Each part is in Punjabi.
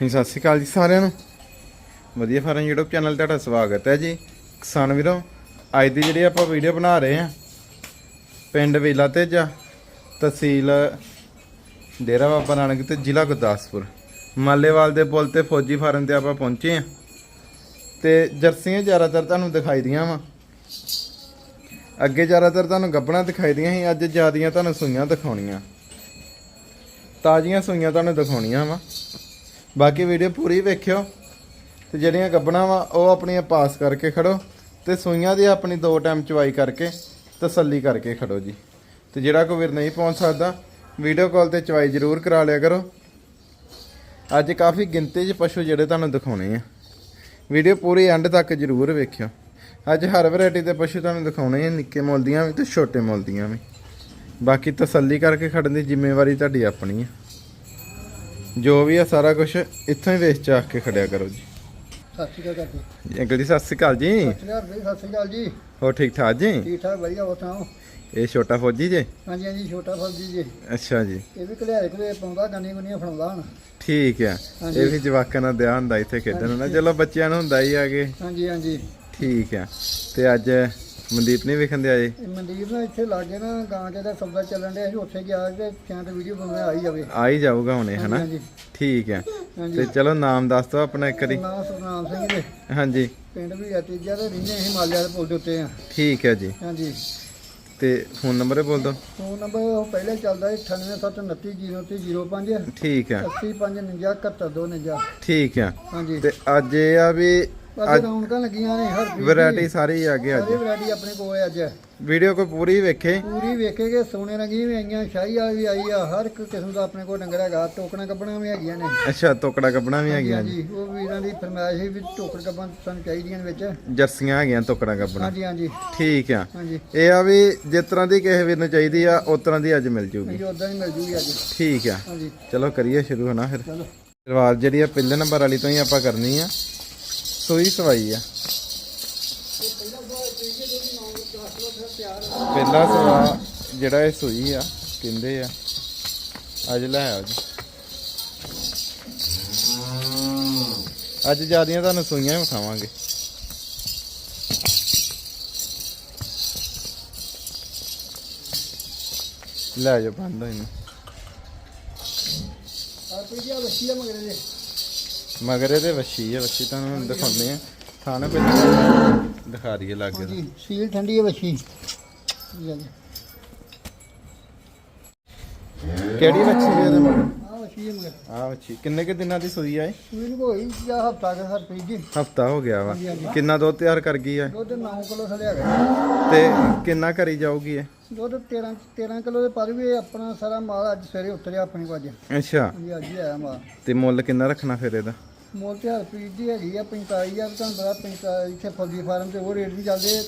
ਹਾਂਜੀ, ਸਤਿ ਸ਼੍ਰੀ ਅਕਾਲ ਜੀ ਸਾਰਿਆਂ ਨੂੰ। ਵਧੀਆ ਫਾਰਮ YouTube ਚੈਨਲ ਤੁਹਾਡਾ ਸਵਾਗਤ ਹੈ ਜੀ। ਕਿਸਾਨ ਵੀਰੋ, ਅੱਜ ਦੀ ਜਿਹੜੀ ਆਪਾਂ ਵੀਡੀਓ ਬਣਾ ਰਹੇ ਹਾਂ, ਪਿੰਡ ਵੇਲਾ ਤੇਜਾ, ਤਹਿਸੀਲ ਡੇਰਾ ਬਾਬਾ ਨਾਨਕ ਤੇ ਜ਼ਿਲ੍ਹਾ ਗੁਰਦਾਸਪੁਰ। ਮਾਲੇਵਾਲ ਦੇ ਪੁਲ ਤੇ ਫੌਜੀ ਫਾਰਮ ਤੇ ਆਪਾਂ ਪਹੁੰਚੇ ਹਾਂ। ਤੇ ਜਰਸੀਆਂ ਜ਼ਿਆਦਾਤਰ ਤੁਹਾਨੂੰ ਦਿਖਾਈ ਦੀਆਂ ਵਾ। ਅੱਗੇ ਜ਼ਿਆਦਾਤਰ ਤੁਹਾਨੂੰ ਗੱਬਣਾ ਦਿਖਾਈ ਦੀਆਂ ਸੀ, ਅੱਜ ਜਿਆਦੀਆਂ ਤੁਹਾਨੂੰ ਸੂਈਆਂ ਦਿਖਾਉਣੀਆਂ। ਤਾਜ਼ੀਆਂ ਸੂਈਆਂ ਤੁਹਾਨੂੰ ਦਿਖਾਉਣੀਆਂ ਵਾ। ਬਾਕੀ ਵੀਡੀਓ ਪੂਰੀ ਵੇਖਿਓ ਤੇ ਜਿਹੜੀਆਂ ਗੱਬਣਾ ਵਾ, ਉਹ ਆਪਣੀਆਂ ਪਾਸ ਕਰਕੇ ਖੜੋ ਤੇ ਸੂਈਆਂ ਦੀ ਆਪਣੀ ਦੋ ਟਾਈਮ ਚਵਾਈ ਕਰਕੇ ਤਸੱਲੀ ਕਰਕੇ ਖੜੋ ਜੀ। ਤੇ ਜਿਹੜਾ ਕੋਈ ਵੀਰ ਨਹੀਂ ਪਹੁੰਚ ਸਕਦਾ, ਵੀਡੀਓ ਕਾਲ ਤੇ ਚਵਾਈ ਜ਼ਰੂਰ ਕਰਾ ਲਿਆ ਕਰੋ। ਅੱਜ ਕਾਫੀ ਗਿਣਤੀ 'ਚ ਪਸ਼ੂ ਜਿਹੜੇ ਤੁਹਾਨੂੰ ਦਿਖਾਉਣੇ ਆ। ਵੀਡੀਓ ਪੂਰੀ ਐਂਡ ਤੱਕ ਜ਼ਰੂਰ ਵੇਖਿਓ। ਅੱਜ ਹਰ ਵੈਰਾਈਟੀ ਦੇ ਪਸ਼ੂ ਤੁਹਾਨੂੰ ਦਿਖਾਉਣੇ ਆ, ਨਿੱਕੇ ਮੁੱਲ ਦੀਆਂ ਵੀ ਤੇ ਛੋਟੇ ਮੁੱਲ ਦੀਆਂ ਵੀ। ਬਾਕੀ ਤਸੱਲੀ ਕਰਕੇ ਖੜਨ ਦੀ ਜ਼ਿੰਮੇਵਾਰੀ ਤੁਹਾਡੀ ਆਪਣੀ ਆ। ਜੋ ਵੀ ਆ ਸਾਰਾ ਕੁਝ ਇੱਥੋਂ ਹੀ ਵੇਚ ਚਾਹ ਕੇ ਖੜਿਆ ਕਰੋ ਜੀ। ਸਤਿ ਸ਼੍ਰੀ ਅਕਾਲ ਜੀ ਅੰਕਲ ਜੀ ਸਤਿ ਸ਼੍ਰੀ ਅਕਾਲ ਜੀ। ਸਤਿ ਸ਼੍ਰੀ ਅਕਾਲ ਜੀ ਸਤਿ ਸ਼੍ਰੀ ਅਕਾਲ ਜੀ। ਹੋਰ ਠੀਕ ਠਾਕ ਜੀ? ਠੀਕ ਠਾਕ ਵਧੀਆ ਹੋ ਸੁਣਾਓ? ਇਹ ਛੋਟਾ ਫੌਜੀ ਜੇ? ਹਾਂਜੀ ਹਾਂਜੀ ਛੋਟਾ ਫੌਜੀ ਜੀ। ਅੱਛਾ ਜੀ। ਇਹ ਵੀ ਘਲਿਆਰੇ ਘਲੇ ਪਾਉਂਦਾ ਗੰਨੀ ਗੁੰਨੀਆਂ ਫੜਾਉਂਦਾ ਹੁਣ। ਠੀਕ ਆ। ਹਾਂਜੀ। ਇਹ ਵੀ ਜਵਾਕਾਂ ਨਾਲ ਦਿਆ ਹੁੰਦਾ ਇੱਥੇ ਖੇਡਣ ਨਾ ਚਲੋ ਬੱਚਿਆਂ ਨੂੰ ਹੁੰਦਾ ਹੀ ਆਗੇ ਹਾਂਜੀ ਹਾਂਜੀ। ਠੀਕ ਆ। ਤੇ ਅੱਜ ਮਨਦੀਪ ਨਹੀਂ ਵੇਖਣ ਦੇ ਆਏ ਮਨਦੀਪ ਨਾਲ ਇੱਥੇ ਲਾਗੇ ਨਾ ਗਾਂ ਦੇ ਦਾ ਸੌਦਾ ਚੱਲਣ ਡਿਆ ਸੀ ਉੱਥੇ ਗਿਆ ਤੇ ਕਿਆਂ ਤੇ ਵੀਡੀਓ ਬਣਾਉਣ ਆ ਹੀ ਜਾਵੇ। ਆ ਹੀ ਜਾਊਗਾ ਹੁਣੇ ਹਨਾ? ਹਾਂਜੀ ਠੀਕ ਹਾਂਜੀ। ਤੇ ਚਲੋ ਨਾਮ ਦੱਸ ਦਿਓ ਆਪਣਾ ਇੱਕ ਵਾਰੀ। ਨਾਮ ਸੁਨਾਮ ਸਿੰਘ ਦੇ ਹਾਂਜੀ। ਪਿੰਡ ਵੀ ਆ ਤੀਜਾ ਤੇ ਰਹਿੰਦੇ ਹਿਮਾਲਿਆ ਦੇ ਪੁਲ ਦੇ ਉੱਤੇ ਆ। ਠੀਕ ਹੈ ਜੀ। ਹਾਂਜੀ। ਤੇ ਫੋਨ ਨੰਬਰ ਬੋਲ ਦਿਓ। ਫੋਨ ਨੰਬਰ ਉਹ ਪਹਿਲੇ ਚੱਲਦਾ ਸੀ 9879303005 ਠੀਕ ਆ। 8549 ਠੀਕ ਆ। ਹਾਂਜੀ। ਤੇ ਅੱਜ ਇਹ ਆ ਵੀ ਅੱਜ ਰੌਣਕਾਂ ਲੱਗੀਆਂ ਨੇ ਹਰ ਚੀਜ਼ ਦੀ। ਵੈਰਾਈਟੀ ਸਾਰੀ ਆ ਗਈ ਅੱਜ। ਸਾਰੀ ਵੈਰਾਈਟੀ ਆਪਣੇ ਕੋਲ ਹੈ ਅੱਜ। ਵੀਡੀਓ ਕੋਈ ਪੂਰੀ ਵੇਖੇ? ਪੂਰੀ ਵੇਖੇਗੇ ਸੋਨੇ ਰੰਗੀ ਵੀ ਆਈਆਂ ਸ਼ਾਹੀ ਵਾਲੀ ਵੀ ਆਈ ਆ ਹਰ ਇੱਕ ਕਿਸਮ ਦਾ ਆਪਣੇ ਕੋਲ ਡੰਗਰ ਹੈਗਾ ਟੋਕਣਾ ਕੱਪਣਾ ਵੀ ਹੈਗੀਆਂ ਨੇ। ਅੱਛਾ ਤੋਕੜਾ ਕੱਪਣਾ ਵੀ ਹੈਗੀਆਂ ਜੀ। ਹਾਂਜੀ ਉਹ ਵੀਰਾਂ ਦੀ ਫਰਮਾਇਸ਼ ਸੀ ਵੀ ਟੋਕਰ ਕੱਪਾਂ ਸਾਨੂੰ ਚਾਹੀਦੀਆਂ ਨੇ ਵਿੱਚ। ਜਰਸੀਆਂ ਹੈਗੀਆਂ ਤੋਕੜਾ ਕੱਪਣਾ ਹਾਂਜੀ ਹਾਂਜੀ। ਠੀਕ ਆ। ਹਾਂਜੀ। ਇਹ ਆ ਵੀ ਜਿਸ ਤਰ੍ਹਾਂ ਦੀ ਕਿਸੇ ਵੀਰ ਨੂੰ ਚਾਹੀਦੀ ਆ ਉਸ ਤਰ੍ਹਾਂ ਦੀ ਅੱਜ ਮਿਲ ਜੂਗੀ। ਹਾਂਜੀ ਉਦਾਂ ਹੀ ਮਿਲ ਜੂਗੀ ਅੱਜ। ਠੀਕ ਆ। ਹਾਂਜੀ। ਚਲੋ ਕਰੀਏ ਸ਼ੁਰੂ ਹਨਾ ਫਿਰ। ਚਲੋ। ਸ਼ੁਰੂਆਤ ਜਿਹੜੀ ਆ ਪਹਿਲੇ ਨੰਬਰ ਵਾਲੀ ਤੋਂ ਹੀ ਆਪਾਂ ਕਰਨੀ ਆ। ਸੂਈ ਸਵਾਈ ਆ। ਪਹਿਲਾ ਸਵਾ ਜਿਹੜਾ ਇਹ ਸੂਈ ਆ, ਕਹਿੰਦੇ ਆ, ਅੱਜ ਲੈ ਆਓ ਜੀ। ਅੱਜ ਜਿਆਦੀਆਂ ਤੁਹਾਨੂੰ ਸੂਈਆਂ ਹੀ ਵਿਖਾਵਾਂਗੇ। ਲੈ ਜਾ ਬੰਦ ਹੋਈ ਆ ਕੋਈ ਜੀ ਆ ਦੇ ਮਗਰ ਇਹਦੇ ਵੱਛੀ ਆ ਵੱਛੀ ਤੁਹਾਨੂੰ ਦਿਖਾਉਂਦੇ ਆ। ਥਾਣੇ ਪਹਿਲਾਂ ਦਿਖਾ ਦਈਏ ਲੱਗੇ ਹਾਂਜੀ ਸੀਲ ਠੰਡੀ ਹੈ ਹਾਂਜੀ ਕਿਹੜੀ ਵੱਛੀ ਹੈ ਇਹਦੇ ਮਗਰ? ਆ ਬੱਚੀ ਹੈ ਮਗਰ। ਆ ਵੱਛੀ। ਕਿੰਨੇ ਕਿ ਦਿਨਾਂ ਦੀ ਸੂਈ ਆ ਇਹ? ਸੂਈ ਨੂੰ ਹੋਈ ਜਾਂ ਹਫਤਾ ਕੇ ਹਰ ਪਈ ਜੀ। ਹਫਤਾ ਹੋ ਗਿਆ ਵਾ। ਹਾਂਜੀ, ਹਾਂਜੀ। ਕਿੰਨਾ ਦੁੱਧ ਤਿਆਰ ਕਰ ਗਈ ਆ? ਦੁੱਧ 9 ਕਿਲੋ ਥਲੇ ਹੈਗਾ ਤੇ ਕਿੰਨਾ ਕਰੀ ਜਾਊਗੀ ਇਹ? ਦੁੱਧ 13 13 ਕਿਲੋ ਦੇ ਪਰ ਵੀ ਇਹ ਆਪਣਾ ਸਾਰਾ ਮਾਲ ਅੱਜ ਸਵੇਰੇ ਉਤਰਿਆ ਆਪਣੀ ਕੋਲ ਅੱਜ ਅੱਛਾ। ਹਾਂਜੀ ਅੱਜ ਹੀ ਆਇਆ ਮਾਲ। ਤੇ ਮੁੱਲ ਕਿੰਨਾ ਰੱਖਣਾ ਫਿਰ ਇਹਦਾ? ਮੋਲ ਤੇ ਹਰਪ੍ਰੀਤ ਦੀ ਹੈਗੀ ਆ 45000 ਤੁਹਾਨੂੰ ਪਤਾ 45 ਇੱਥੇ ਫੌਜੀ ਫਾਰਮ ਤੇ ਉਹ ਰੇਟ ਨਹੀਂ ਚੱਲਦੇ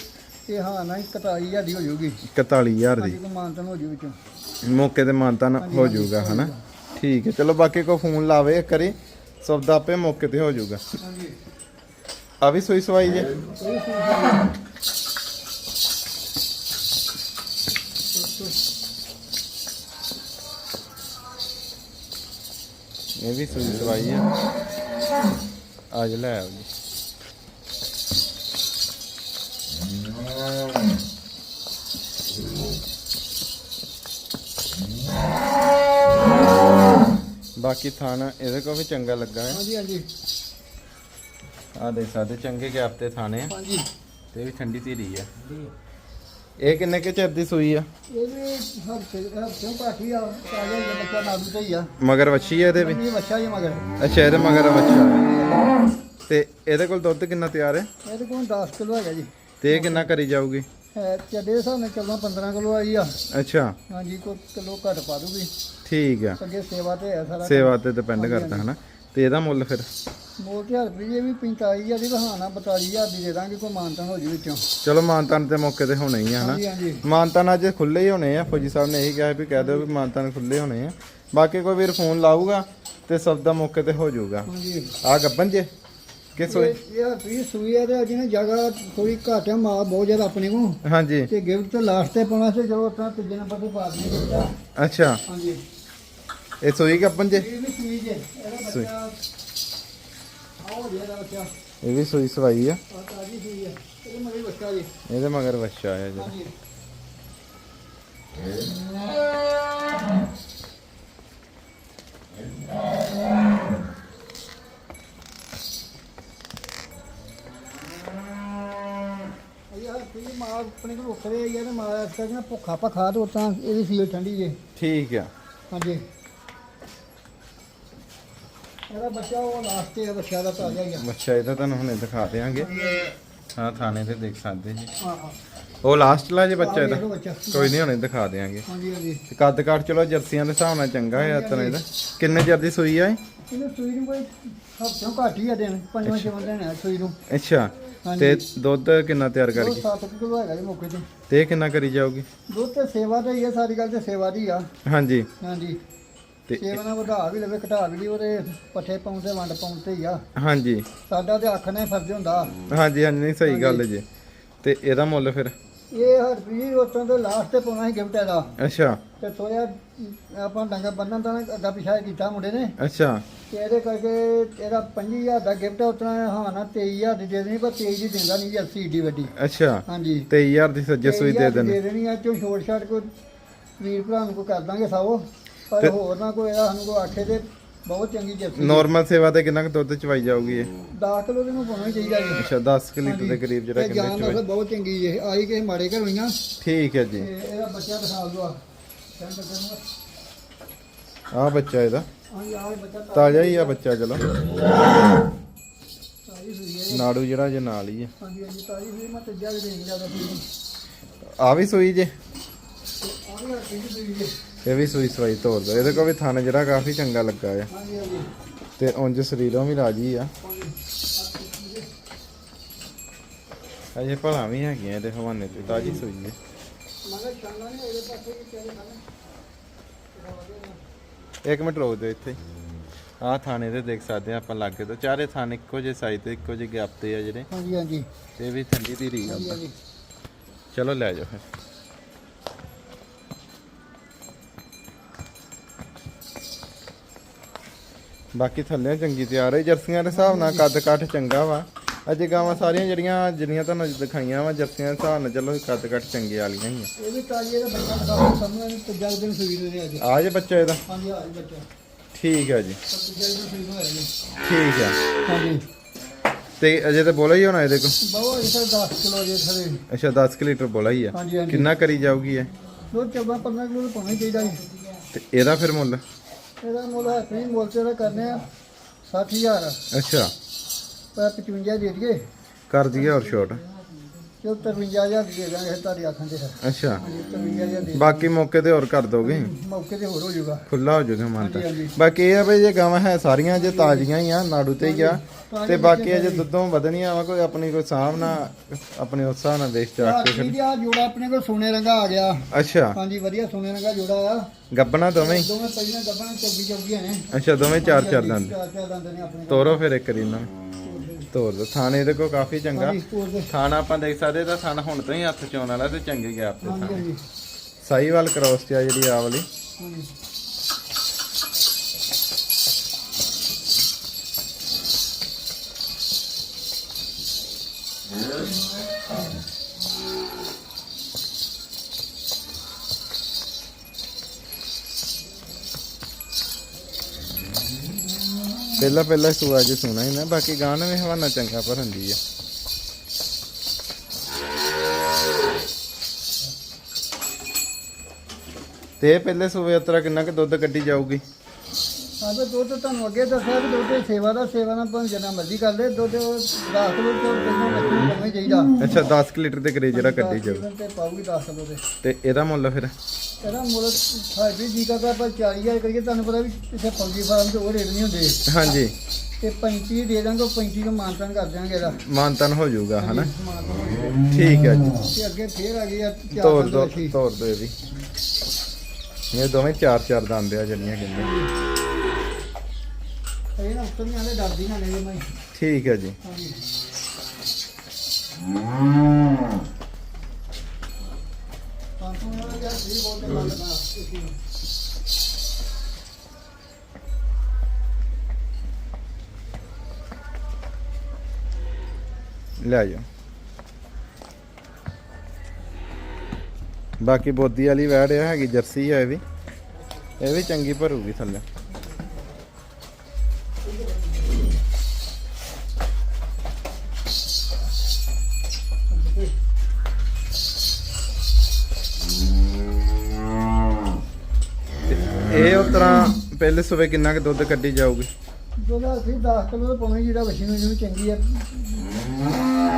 ਤੇ ਹਾਂ ਨਾ 41000 ਦੀ ਹੋ ਜਾਊਗੀ। 41000 ਹਾਂਜੀ ਦੀ। ਕੋ ਮਾਨਤਨ ਹੋ ਜੂ ਵਿੱਚੋਂ। ਮੌਕੇ ਤੇ ਮਾਨਤਾਨ ਹੋ ਜਾਊਗਾ ਹਨਾ? ਠੀਕ ਹੈ ਚਲੋ ਬਾਕੀ ਕੋ ਫੋਨ ਲਾਵੇ ਕਰੇ ਸੌਦਾ ਆਪੇ ਮੌਕੇ ਤੇ ਹੋ ਜਾਊਗਾ। ਹਾਂਜੀ। ਆ ਵੀ ਸੂਈ ਸਵਾਈ ਜੇ। ਇਹ ਵੀ ਸੂਈ ਸਵਾਈ ਆ। ਅੱਜ ਲੈ ਆਓ ਜੀ। ਬਾਕੀ ਥਾਣਾ ਇਹਦੇ ਕੋ ਵੀ ਚੰਗਾ ਲੱਗਾ ਹੈ। ਹਾਂਜੀ ਹਾਂਜੀ। ਆ ਦੇ ਸਕਦੇ ਚੰਗੇ ਗੈਪ ਤੇ ਥਾਣੇ ਹਾਂਜੀ। ਤੇ ਵੀ ਠੰਡੀ ਧੀਰੀ ਆ। ਇਹ ਕਿੰਨੇ ਕੇ ਚਿਰ ਦੀ ਸੂਈ ਆ? ਇਹ ਵੀ ਹਫ਼ਤੇ ਹਫ਼ਤੇ ਪਾਠੀ ਆ ਕਾਲੇ ਦਾ ਬੱਚਾ ਨਾਦੂ ਤੇ ਹੀ ਆ। ਮਗਰ ਵੱਛੀ ਆ ਇਹਦੇ ਵੀ? ਇਹ ਬੱਚਾ ਹੀ ਆ ਮਗਰ। ਅੱਛਾ ਇਹਦੇ ਮਗਰ ਵੱਛਾ। ਤੇ ਇਹਦੇ ਕੋਲ ਦੁੱਧ ਕਿੰਨਾ ਤਿਆਰ ਹੈ? ਇਹਦੇ ਕੋਲ 10 ਕਿਲੋ ਹੈਗਾ ਜੀ। ਤੇ ਇਹ ਕਿੰਨਾ ਕਰੀ ਜਾਊਗੀ? ਚੱਡੇ ਹਿਸਾਬ ਨਾਲ ਚੱਲਦਾ 15 ਕਿਲੋ ਆਈ ਆ। ਅੱਛਾ। ਹਾਂਜੀ ਕੋਈ ਕਿਲੋ ਘੱਟ ਪਾ ਦੂਗੀ ਠੀਕ ਆ। ਅੱਗੇ ਸੇਵਾ ਤੇ ਹੈ ਸਾਰਾ ਸੇਵਾ ਤੇ ਡਿਪੈਂਡ ਕਰਦਾ ਹਨਾ? ਤੇ ਇਹਦਾ ਮੁੱਲ ਫਿਰ? ਮੋਲ ਤੇ ਹਰਪ੍ਰੀਤ ਇਹ ਵੀ 45000 ਦੀ ਬਹਾਨਾ 42000 ਦੀ ਦੇ ਦਾਂਗੇ ਕੋਈ ਮਾਨਤਨ ਹੋ ਜੂ ਵਿੱਚੋਂ। ਚਲੋ ਮਾਨਤਾਨ ਤੇ ਮੌਕੇ ਤੇ ਹੋਣੇ ਹੀ ਆ ਹਨਾ ਹਾਂਜੀ ਹਾਂਜੀ। ਮਾਨਤਾਨ ਅੱਜ ਖੁੱਲੇ ਹੀ ਹੋਣੇ ਆ ਫੌਜੀ ਸਾਹਿਬ ਨੇ ਇਹੀ ਕਿਹਾ ਵੀ ਕਹਿ ਦਿਓ ਵੀ ਮਾਨਤਾਨ ਖੁੱਲੇ ਹੋਣੇ ਆ। ਬਾਕੀ ਕੋਈ ਵੀਰ ਫੋਨ ਲਾਊਗਾ ਤੇ ਸਭ ਦਾ ਮੌਕੇ ਤੇ ਹੋ ਜਾਊਗਾ। ਹਾਂਜੀ। ਆ ਗੱਬਨ ਜੇ ਕਿ ਸੋਈ ਇਹ ਇਹ ਹਰਪ੍ਰੀਤ ਸੂਈ ਆ ਤੇ ਅਜੇ ਨਾ ਜਗ੍ਹਾ ਥੋੜੀ ਘੱਟ ਮਾਲ ਬਹੁਤ ਜ਼ਿਆਦਾ ਆਪਣੇ ਕੋਲ। ਹਾਂਜੀ। ਤੇ ਗਿਫਟ ਤੇ ਲਾਸਟ ਤੇ ਪਾਉਣਾ ਸੀ ਚਲੋ ਉਤਨਾ ਤੀਜੇ ਨੰਬਰ ਤੇ ਪਾ ਦਿੰਦੇ ਅੱਛਾ। ਹਾਂਜੀ। ਇਹ ਸੋਈ ਗੱਬਨ ਜੇ ਇਹ ਇਹ ਵੀ ਸੂਈ ਸਵਾਈ ਆ ਇਹਦੇ ਮਗਰ ਬੱਚਾ ਆਇਆ ਜਿਹੜਾ ਆਪਣੇ ਕੋਲ ਉੱਤਰੇ ਆਈ ਹੈ ਤੇ ਮਾਂ ਇਸ ਨਾ ਭੁੱਖਾ ਭਖਾ ਤੇ ਉਤਾਂ ਇਹਦੀ ਸੀਲ ਠੰਡੀ ਜੇ ਠੀਕ ਆ ਹਾਂਜੀ ਇਹਦਾ ਬੱਚਾ ਉਹ ਲਾਸਟ ਤੇ ਆ ਬੱਚਾ ਦਾ ਤਾਜ਼ਾ ਹੀ ਆ ਬੱਚਾ ਇਹਦਾ ਤੁਹਾਨੂੰ ਹੁਣੇ ਦਿਖਾ ਦੇਾਂਗੇ ਹਾਂ ਥਾਣੇ ਤੇ ਦੇਖ ਸਕਦੇ ਜੀ। ਉਹ ਲਾਸਟ ਲਾ ਜੇ ਬੱਚਾ ਇਹਦਾ। ਕੋਈ ਨਹੀਂ ਹੁਣੇ ਦਿਖਾ ਦੇਾਂਗੇ ਹਾਂਜੀ ਹਾਂਜੀ। ਤੇ ਕੱਦ ਕਾਠ ਚਲੋ ਜਰਸੀਆਂ ਦੇ ਹਿਸਾਬ ਨਾਲ ਚੰਗਾ ਹੈ ਤਨੇ ਇਹਦਾ। ਕਿੰਨੇ ਚਿਰ ਦੀ ਸੂਈ ਆ ਇਹ? ਇਹਨੂੰ ਸੂਈ ਨੂੰ ਕੋਈ ਹਫ਼ਤੋਂ ਘੱਟ ਹੀ ਆ ਦੇਣ ਪੰਜਵਾਂ ਛੇਵਾਂ ਦਿਨ ਆ ਸੂਈ ਨੂੰ। ਅੱਛਾ। ਤੇ ਦੁੱਧ ਕਿੰਨਾ ਤਿਆਰ ਕਰ ਉਹ ਗਈ 7 ਕਿਲੋ ਹੈਗਾ ਜੀ ਮੌਕੇ ਤੇ। ਤੇ ਇਹ ਕਿੰਨਾ ਕਰੀ ਜਾਊਗੀ? ਦੁੱਧ ਤੇ ਸੇਵਾ ਤੇ ਹੀ ਆ ਸਾਰੀ ਗੱਲ ਤੇ ਸੇਵਾ ਦੀ ਆ। ਹਾਂਜੀ। ਹਾਂਜੀ। ਤੇ ਸੇਵਾ ਨਾਲ ਵਧਾ ਵੀ ਲਵੇ ਘਟਾ ਵੀ ਲਈ ਉਹਦੇ ਪੱਠੇ ਪਾਉਣ ਤੇ ਵੰਡ ਪਾਉਣ ਤੇ ਹੀ ਆ। ਹਾਂਜੀ। ਸਾਡਾ ਤੇ ਅੱਖ ਨੇ ਫਰਜ਼ ਹੁੰਦਾ। ਹਾਂਜੀ ਹਾਂਜੀ ਨਹੀਂ ਸਹੀ ਗੱਲ ਜੀ। ਤੇ ਇਹਦਾ ਮੁੱਲ ਫਿਰ? ਇਹ ਹਰਪ੍ਰੀਤ ਉਤੋਂ ਤੋਂ ਲਾਸਟ ਤੇ ਪਾਉਣਾ ਸੀ ਗਿਫਟ ਇਹਦਾ। ਅੱਛਾ। ਤੇ ਥੋੜਾ ਆਪਾਂ ਡੰਗਾ ਬੰਨਣ ਦਾ ਅੱਗਾ ਪਿਛਾ ਕੀਤਾ ਮੁੰਡੇ ਨੇ। ਅੱਛਾ। ਤੇ ਇਹਦੇ ਕਰਕੇ ਇਹਦਾ 25000 ਦਾ ਗਿਫਟ ਉਤਨਾ ਹਾਂ ਨਾ 23000 ਦੀ ਦੇ ਦੇਣੀ ਪਰ 23 ਦੀ ਦਿੰਦਾ ਨਹੀਂ ਜੀ ਅੱਸੀ ਏਡੀ ਵੱਡੀ। ਅੱਛਾ। ਹਾਂਜੀ। 23000 ਦੀ ਸੱਜੇ ਸੂਈ ਦੇ 23,000 ਦੀ ਦੇਣ। ਦੇ ਦੇਣੀ ਆ ਚੋ ਛੋਟ ਛਾਟ ਕੋਈ ਵੀਰ ਭਰਾ ਨੂੰ ਕੋਈ ਕਰ ਦਾਂਗੇ ਸਾਓ ਪਰ ਤੇ- ਹੋਰ ਨਾ ਕੋਈ ਇਹਦਾ ਸਾਨੂੰ ਕੋਈ ਆਖੇ ਤੇ ਬਹੁਤ ਚੰਗੀ ਜਰਸੀ ਨਾਰਮਲ ਸੇਵਾ ਤੇ ਕਿੰਨਾ ਕੁ ਦੁੱਧ ਚਵਾਈ ਜਾਊਗੀ ਇਹ? 10 ਕਿਲੋ ਦੇ ਨੂੰ ਪਾਉਣਾ ਹੀ ਚਾਹੀਦਾ ਜੀ। ਅੱਛਾ 10 ਕੁ ਲੀਟਰ ਦੇ ਕਰੀਬ ਜਿਹੜਾ ਇਹ ਜਾਨ ਨਸਲ ਚਵਾਈ? ਬਹੁਤ ਚੰਗੀ ਜੇ ਆਈ ਕਿਸੇ ਮਾੜੇ ਘਰ ਹੋਈਆਂ। ਠੀਕ ਹੈ ਤੇ ਜੀ ਇਹਦਾ ਬੱਚਾ ਦਿਖਾ ਦਿਓ ਆ। ਆ ਬੱਚਾ ਇਹਦਾ। ਹਾਂਜੀ ਆਹ ਬੱਚਾ ਤਾਜ਼ਾ ਹੀ ਆ। ਬੱਚਾ ਚਲੋ। ਤਾਜੀ ਹੋਈ ਹੈ। ਨਾੜੂ ਜਿਹੜਾ ਜੇ ਨਾਲ ਹੀ ਆ। ਹਾਂਜੀ ਹਾਂਜੀ ਤਾਜੀ ਹੋਈ ਮੈਂ ਤੱਜਾ ਵੀ ਦੇਖ ਲਿਆਦਾ ਸੀ ਆ ਵੀ ਸੂਈ ਜੇ। ਆਹ ਵੀ ਹਰਪ੍ਰੀਤ ਹੋਈ ਜੇ ਇਹ ਵੀ ਸੂਈ ਸਵਾਈ ਤੋਰ ਦੋ ਇਹਦੇ ਕੋਲ ਵੀ ਥਣ ਜਿਹੜਾ ਕਾਫੀ ਚੰਗਾ ਲੱਗਾ ਆ। ਤੇ ਉਂਝ ਸਰੀਰੋਂ ਵੀ ਰਾਜੀ ਆ। ਅਜੇ ਭਲਾ ਵੀ ਹੈਗੀਆਂ ਇਹਦੇ ਹਵਾਨੇ ਤੇ ਤਾਜੀ ਸੂਈ ਹੈ ਇੱਕ ਮਿੰਟ ਰੁਕ ਜਾਓ ਇੱਥੇ। ਆਹ ਥਾਣੇ ਤੇ ਦੇਖ ਸਕਦੇ ਆ ਆਪਾਂ ਲਾਗੇ ਤੋਂ। ਚਾਰੇ ਥਾਣੇ ਇੱਕੋ ਜਿਹੇ ਸਾਈਜ਼ ਤੇ ਇੱਕੋ ਜਿਹੇ ਗੈਪ ਤੇ ਆ ਜਿਹੜੇ। ਹਾਂਜੀ ਹਾਂਜੀ। ਤੇ ਵੀ ਠੰਡੀ ਦੀ ਰੀ ਆ ਚਲੋ ਲੈ ਜਾਓ ਫਿਰ। ਬਾਕੀ ਥੱਲੇ ਚੰਗੀ ਤਿਆਰ ਹੈ ਜਰਸੀਆਂ ਦੇ ਹਿਸਾਬ ਨਾਲ ਕੱਦ ਕੱਠ ਚੰਗਾ ਵਾ। ਅਜੇ ਗਾਵਾਂ ਸਾਰੀਆਂ ਜਿਹੜੀਆਂ ਜਿਹੜੀਆਂ ਤੁਹਾਨੂੰ ਦਿਖਾਈਆਂ ਵਾ ਜਰਸੀਆਂ ਦੇ ਹਿਸਾਬ ਨਾਲ ਚਲੋ ਕੱਦ ਕੱਠ ਚੰਗੇ ਵਾਲੀਆਂ ਹੀ ਇਹ ਵੀ ਤਾਜੀ ਇਹਦਾ ਬੱਚਾ ਦਿਖਾਓ ਸਾਨੂੰ ਇਹਨੂੰ ਤੱਜਾ ਦਿਨ ਸੂਈ ਦੇ ਅੱਜ। ਆ ਆ ਜੇ ਬੱਚਾ ਇਹਦਾ? ਹਾਂਜੀ ਆ ਜੀ ਬੱਚਾ। ਠੀਕ ਜੀ। ਦਿਨ ਹੋਇਆ ਜੀ। ਠੀਕ ਹਾਂਜੀ। ਤੇ ਅਜੇ ਤਾਂ ਬੋਲਾ ਹੀ ਹੋਣਾ ਇਹਦੇ ਕੋਲ? ਬਹੁਤ ਇਹ 10 ਕਿਲੋ ਜੇ ਥਲੇ ਅੱਛਾ 10 ਕੁ ਲੀਟਰ ਬੋਲਾ ਹੀ ਆ। ਹਾਂਜੀ ਹਾਂਜੀ। ਕਿੰਨਾ ਕਰੀ ਜਾਊਗੀ ਇਹ? ਦੋ 14 15 ਕਿਲੋ ਪਾਉਣਾ ਹੀ ਚਾਹੀਦਾ ਜੀ। ਤੇ ਇਹਦਾ ਫਿਰ ਮੁੱਲ? ਇਹਦਾ ਮੁੱਲ ਹੈ ਫ੍ਰੀ ਮੁੱਲ ਤੇ ਇਹਦਾ ਕਰਨੇ ਆ 60000 ਅੱਛਾ। ਪਰ 55 ਦੇ ਦਈਏ। ਕਰ ਦਈਏ ਹੋਰ ਛੋਟ ਜੋ 53000 ਦੀ ਦੇ ਦਾਂਗੇ ਤੁਹਾਡੀ ਆਖਾਂ ਦੇ ਸਰ ਅੱਛਾ। ਹਾਂਜੀ 53000 ਦੇ ਬਾਕੀ ਮੌਕੇ ਤੇ ਹੋਰ ਕਰ ਦੋਗੇ? ਮੌਕੇ ਤੇ ਹੋਰ ਹੋ ਜਾਊਗਾ। ਖੁੱਲਾ ਹੋ ਜਾਊਗਾ ਮਨ ਤਾਂ ਹਾਂਜੀ, ਹਾਂਜੀ। ਬਾਕੀ ਇਹ ਆ ਵੀ ਜੇ ਗਾਵਾਂ ਹੈ ਸਾਰੀਆਂ ਜੇ ਤਾਜ਼ੀਆਂ ਹੀ ਆ ਨਾੜੂ ਤੇ ਹੀ ਆ ਤੇ ਬਾਕੀ ਅਜੇ ਦੁੱਧੋਂ ਵਧਣੀਆਂ ਵਾ ਕੋਈ ਆਪਣੀ ਕੋਈ ਸਾਹਬ ਨਾ ਆਪਣੇ ਉਸ ਹਿਸਾਬ ਨਾਲ ਵੇਚ ਆਹ ਕੇ ਫਿਰ। ਜੀ ਆ ਜੋੜਾ ਆਪਣੇ ਕੋਲ ਸੋਨੇ ਰੰਗਾ ਆ ਗਿਆ। ਅੱਛਾ। ਹਾਂਜੀ ਵਧੀਆ ਸੋਨੇ ਰੰਗਾ ਜੋੜਾ ਆ। ਗੱਬਣਾ ਦੋਵੇਂ ਹੀ? ਦੋਵੇਂ ਪਹਿਲਾਂ ਗੱਬਾਂ ਚੌਗੀ ਚੌਗੀਆਂ ਨੇ। ਅੱਛਾ ਦੋਵੇਂ ਚਾਰ ਚਾਰ ਦੰਦ। ਚਾਰ ਚਾਰ ਦੰਦ ਨੇ ਆਪਣੇ ਕੋਲ। ਤੋਰੋ ਫਿਰ ਇੱਕ ਰੀ ਨਾਲ ਤੋਰ ਦੋ। ਥਾਣੇ ਦੇ ਕੋ ਕਾਫੀ ਚੰਗਾ। ਹਾਂਜੀ ਤੋਰ ਦੇ। ਥਾਣਾ ਆਪਾਂ ਦੇਖ ਸਕਦੇ ਤਾਂ ਥਾਣਾ ਹੁਣ ਤੋਂ ਹੀ ਹੱਥ ਚ ਆਉਣ ਵਾਲਾ ਤੇ ਚੰਗੇ ਗਿਆ ਆਪੇ ਹਾਂਜੀ ਥਾਣੇ। ਹਾਂਜੀ। ਸਾਈਵਾਲ ਕ੍ਰੋਸ ਤੇ ਆ ਜਿਹੜੀ ਆ ਵਾਲੀ। ਹਾਂਜੀ। ਪਹਿਲਾਂ ਪਹਿਲਾਂ ਸੂਆ ਜੀ ਸੁਣਾ ਹੀ ਨਾ ਬਾਕੀ ਗਾਂ ਵੀ ਹਵਾਨਾ ਚੰਗਾ ਪਰ ਹੁੰਦੀ ਆ। ਤੇ ਪਹਿਲੇ ਸੂਏ ਉਤਰਾ ਕਿੰਨਾ ਕੁ ਦੁੱਧ ਕੱਢੀ ਜਾਊਗੀ? ਆਵੇ ਦੁੱਧ ਤੁਹਾਨੂੰ ਅੱਗੇ ਦੱਸਿਆ ਵੀ ਦੁੱਧ ਦੀ ਸੇਵਾ ਦਾ ਸੇਵਾ ਨਾਲ ਭਾਵੇਂ ਜਿੰਨਾ ਮਰਜ਼ੀ ਕਰ ਲੈ ਦੁੱਧ 10 ਕਿਲੋ ਤੋਂ ਪਹਿਲਾਂ ਹੀ ਚਾਹੀਦਾ। ਅੱਛਾ 10 ਕੁ ਲੀਟਰ ਦੇ ਕਰੀਬ ਜਿਹੜਾ ਕੱਢੀ ਜਾਊ। ਤੇ ਪਾਉਗੀ 10 ਕਿਲੋ ਦੇ। ਤੇ ਇਹਦਾ ਮੁੱਲ ਫਿਰ? ਇਹਦਾ ਮੁੱਲ ਸਾਡੀ ਜੀ ਕਰਦਾ ਪਰ 40000 ਕਰੀਏ ਤੁਹਾਨੂੰ ਪਤਾ ਵੀ ਇੱਥੇ ਫੌਜੀ ਫਾਰਮ ਤੇ ਉਹ ਰੇਟ ਨਹੀਂ ਹੁੰਦੇ। ਹਾਂਜੀ। ਤੇ 35 ਦੇ ਦਾਂਗੇ ਉਹ 35 ਨੂੰ ਮਾਨਤਨ ਕਰ ਦਿਆਂਗੇ ਇਹਦਾ। ਮਾਨਤਨ ਹੋ ਜਾਊਗਾ ਹਨਾ? ਠੀਕ ਹੈ ਜੀ। ਤੇ ਅੱਗੇ ਫੇਰ ਆ ਗਈ ਆ ਚਾਰ ਤੋਰ ਦੋ। ਤੋਰ ਦੋ ਇਹ ਵੀ। ਇਹ ਦੋਵੇਂ ਚਾਰ ਚਾਰ ਦੰਦ ਆ ਜਿਹੜੀਆਂ ਕਹਿੰਦੇ ਇਹ ਨਾ ਉੱਤਰ ਨਹੀਂ ਆਲੇ ਡਰਦੀ ਨਾ ਲੈ ਮੈਂ। ਠੀਕ ਹੈ ਜੀ। ਹਾਂਜੀ ਤਾਂ ਤੋਂ ਯਾਰ ਸਹੀ ਬੋਲਦੇ ਲੱਗਦਾ ਇਸ ਨੂੰ ਲੈ ਜਾਓ ਬਾਕੀ ਬੋਦੀ ਵਾਲੀ ਵੈੜ ਆ ਹੈਗੀ, ਜਰਸੀ ਆ ਇਹ ਵੀ। ਇਹ ਵੀ ਚੰਗੀ ਭਰੂਗੀ ਥੱਲੇ। ਪਹਿਲੇ ਸਵੇ ਕਿੰਨਾ ਕੁ ਦੁੱਧ ਕੱਢੀ ਜਾਊਗੀ? ਦੋਦਾ ਅਸੀਂ 10 ਕਿਲੋ ਦਾ ਪਾਉਣੀ ਜਿਹੜਾ ਵਸ਼ੀ ਨੂੰ ਜਿਹਨੂੰ ਚੰਗੀ ਆ।